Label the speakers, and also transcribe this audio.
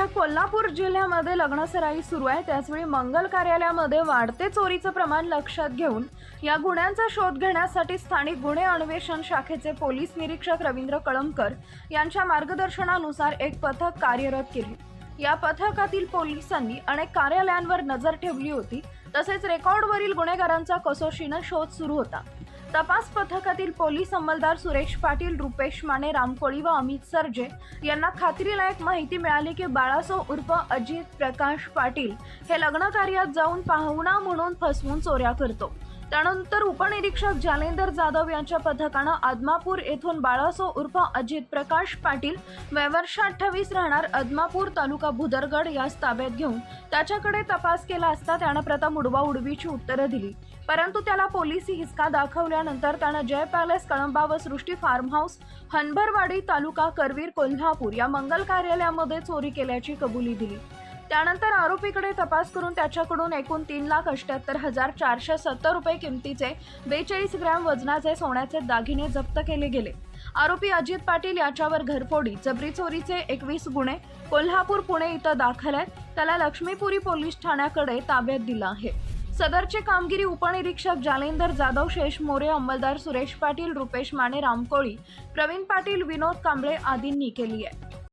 Speaker 1: कोल्हापूर जिल्ह्यामध्ये लग्नसराई सुरू आहे. त्याचवेळी मंगल कार्यालयामध्ये वाढते चोरीचं प्रमाण लक्षात घेऊन या गुन्ह्यांचा शोध घेण्यासाठी स्थानिक गुन्हे अन्वेषण शाखेचे पोलीस निरीक्षक रवींद्र कळमकर यांच्या मार्गदर्शनानुसार एक पथक कार्यरत केले. या पथकातील पोलिसांनी अनेक कार्यालयांवर नजर ठेवली होती. तसेच रेकॉर्डवरील गुन्हेगारांचा कसोशीनं शोध सुरू होता. तपास पथकातील पोलीस अंमलदार सुरेश पाटील रुपेश माने रामकोळी व अमित सरजे यांना खात्रीलायक माहिती मिळाली की बाळासो उर्फ अजित प्रकाश पाटील हे लग्न कार्यात जाऊन पाहुणा म्हणून फसवून चोऱ्या करतो. त्यानंतर उपनिरीक्षक जालेंदर जाधव यांच्या पथकानं आदमापूर येथून बाळासो उर्फ अजित प्रकाश पाटील वयवर्ष अठ्ठावीस राहणार आदमापूर तालुका भुदरगड यास ताब्यात घेऊन त्याच्याकडे तपास केला असता त्यानं प्रथम उडवा उडवीची उत्तरं दिली. परंतु त्याला पोलिसी हिसका दाखवल्यानंतर त्यानं जय पॅलेस कळंबा व सृष्टी फार्म हाऊस हनभरवाडी तालुका करवीर कोल्हापूर या मंगल कार्यालयामध्ये चोरी केल्याची कबुली दिली. त्यानंतर आरोपीकडे तपास करून त्याच्याकडून एकूण तीन लाख अठ्याहत्तर हजार चारशे सत्तर रुपये किमतीचे बेचाळीस ग्रॅम वजनाचे सोन्याचे दागिने जप्त केले गेले. आरोपी अजित पाटील याच्यावर घरफोडी जबरी चोरीचे एकवीस गुन्हे कोल्हापूर पुणे इथं दाखल आहेत. त्याला लक्ष्मीपुरी पोलीस ठाण्याकडे ताब्यात दिलं आहे. सदरची कामगिरी उपनिरीक्षक जालेंदर जाधव शेष मोरे अंमलदार सुरेश पाटील रुपेश माने रामकोळी प्रवीण पाटील विनोद कांबळे आदींनी केली आहे.